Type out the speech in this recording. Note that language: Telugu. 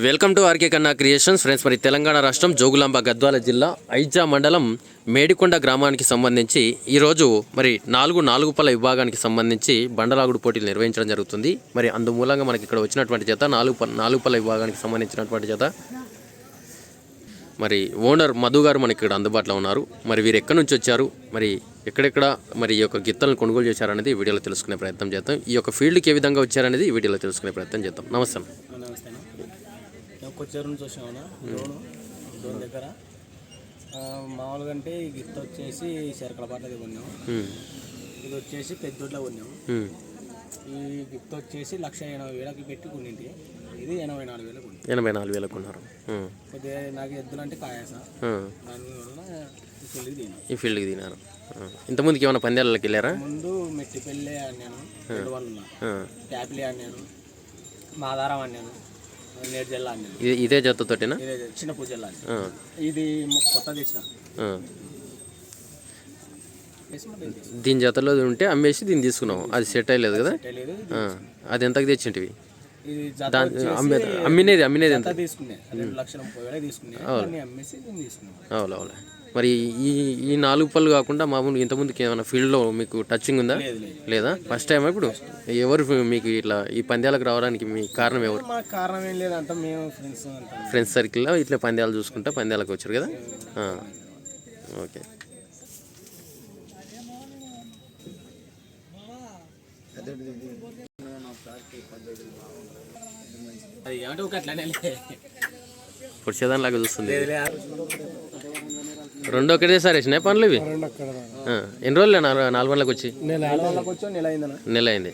Welcome to RK Kanna creations. Friends మరి తెలంగాణ రాష్ట్రం జోగులాంబ గద్వాల జిల్లా ఐజా మండలం మేడికొండ గ్రామానికి సంబంధించి ఈరోజు మరి నాలుగు నాలుగు పళ్ళ విభాగానికి సంబంధించి బండలాగుడు పోటీలు నిర్వహించడం జరుగుతుంది. మరి అందుమూలంగా మనకి ఇక్కడ వచ్చినటువంటి చేత నాలుగు ప- నాలుగు పళ్ళ విభాగానికి సంబంధించినటువంటి చేత మరి ఓనర్ మధు గారు మనకి ఇక్కడ అందుబాటులో ఉన్నారు. మరి వీరు ఎక్కడి నుంచి వచ్చారు? మరి ఎక్కడెక్కడ మరి ఈ యొక్క గిత్తలను కొనుగోలు చేశారనేది వీడియోలో తెలుసుకునే ప్రయత్నం చేద్దాం. ఈ యొక్క ఫీల్డ్కి ఏ విధంగా వచ్చారనేది వీడియోలో తెలుసుకునే ప్రయత్నం చేద్దాం. నమస్తే మేము కొచ్చేరు నుంచి వచ్చాము లోను లోన్ దగ్గర. మామూలుగా అంటే ఈ గిత్త వచ్చేసి శరకల పాటది కొన్నాము. ఇది వచ్చేసి పెద్దొడ్లో కొన్నాము. ఈ గిత్త వచ్చేసి లక్ష ఎనభై వేలకి పెట్టి కొన్నింటి. ఇది ఎనభై నాలుగు వేలకు ఎనభై నాలుగు వేలకు ఉన్నారు. కొద్దిగా నాకు ఎద్దులు అంటే కాయాస. దానివల్ల పెళ్ళికి దీని ఈ ఫీల్డ్కి ఉమ్. ఇంతకుముందుకి ఏమైనా పందాలకి వెళ్ళారా? ముందు మెట్టి పెళ్ళి ఆడినాను రెండు వాళ్ళు. ట్యాపిలి ఆడినాను. మాదారం ఆడినాను. నేటి జిల్లా ఆడినాను ఇది జతతోటేనా చిన్న ఉమ్. ఇది కొత్త తెచ్చిన. దీని జతలో ఉంటే అమ్మేసి దీన్ని తీసుకున్నావు అది సెట్ అయ్యలేదు కదా. అది ఎంతకు తెచ్చింటివి? అమ్మినేది అమ్మినేది ఎంత? జత మరి ఈ ఈ నాలుగు పళ్ళు కాకుండా మామూలు ఇంతకుముందుకి ఏమైనా ఫీల్డ్లో మీకు టచింగ్ ఉందా? లేదు ఫస్ట్ టైం ఇప్పుడు? ఎవరు మీకు ఇట్లా ఈ పందాలకు రావడానికి మీ కారణం ఎవరు? కారణం ఏం లేదు అంతా. మేము ఫ్రెండ్స్ సర్కిల్లో ఇట్లా పందాలు చూసుకుంటా పందాలకు వచ్చారు కదా. ఓకే. పుడిచేదానిలాగా చూస్తుంది. రెండు ఒకటేసారి వేసినాయి పనులు ఇవి? ఎన్ని రోజులు నాలుగు నాలుగు గంటలకు వచ్చి? నెల అయింది.